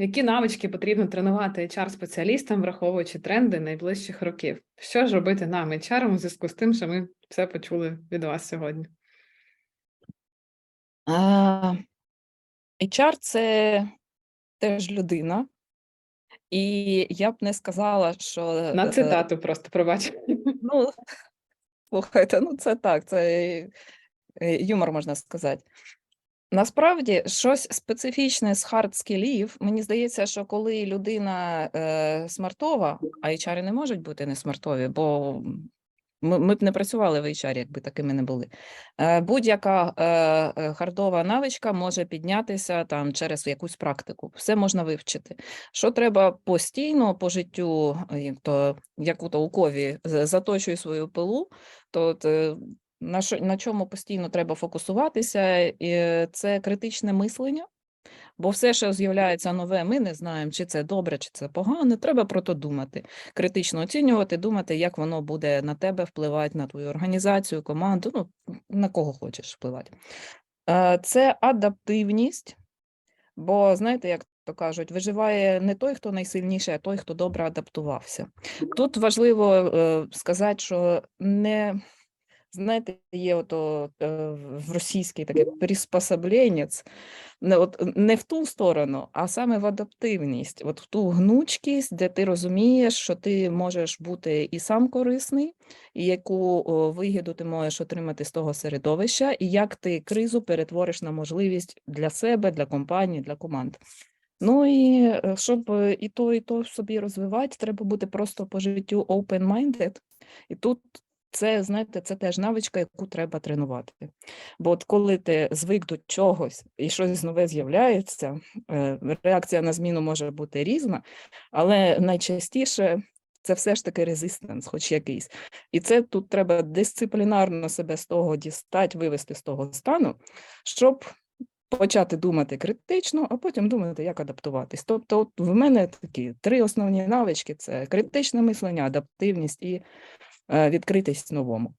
Які навички потрібно тренувати HR-спеціалістам, враховуючи тренди найближчих років? Що ж робити нам, HR, у зв'язку з тим, що ми все почули від вас сьогодні? HR – це теж людина, і я б не сказала, що На е, цитату просто пробач. ну, слухайте, ну це так, це е, юмор можна сказати. Насправді, щось специфічне з хард-скілів, мені здається, що коли людина е, смартова, а HR не можуть бути не смартові, бо ми, ми б не працювали в HR, якби такими не були. Е, будь-яка е, е, хардова навичка може піднятися там через якусь практику. Все можна вивчити. Що треба постійно по життю, як то у толкові, заточуй свою пилу, то е, на, що, на чому постійно треба фокусуватися, і це критичне мислення. Бо все, що з'являється нове, ми не знаємо, чи це добре, чи це погано. Треба про то думати, критично оцінювати, думати, як воно буде на тебе впливати, на твою організацію, команду, ну, на кого хочеш впливати. Це адаптивність, бо знаєте, як то кажуть, виживає не той, хто найсильніший, а той, хто добре адаптувався. Тут важливо е, сказати, що не. Знаєте, є ото е, в російській таке приспособленець, не, от, не в ту сторону, а саме в адаптивність, от в ту гнучкість, де ти розумієш, що ти можеш бути і сам корисний, і яку вигіду ти можеш отримати з того середовища, і як ти кризу перетвориш на можливість для себе, для компанії, для команд. Ну і е, щоб е, і то, і то собі розвивати, треба бути просто по життю open-minded. І тут це, знаєте, це теж навичка, яку треба тренувати. Бо от коли ти звик до чогось і щось нове з'являється, е, реакція на зміну може бути різна, але найчастіше це все ж таки резистенс, хоч якийсь. І це тут треба дисциплінарно себе з того дістати, вивести з того стану, щоб почати думати критично, а потім думати, як адаптуватись. Тобто, от в мене такі три основні навички: це критичне мислення, адаптивність і е, відкритість новому.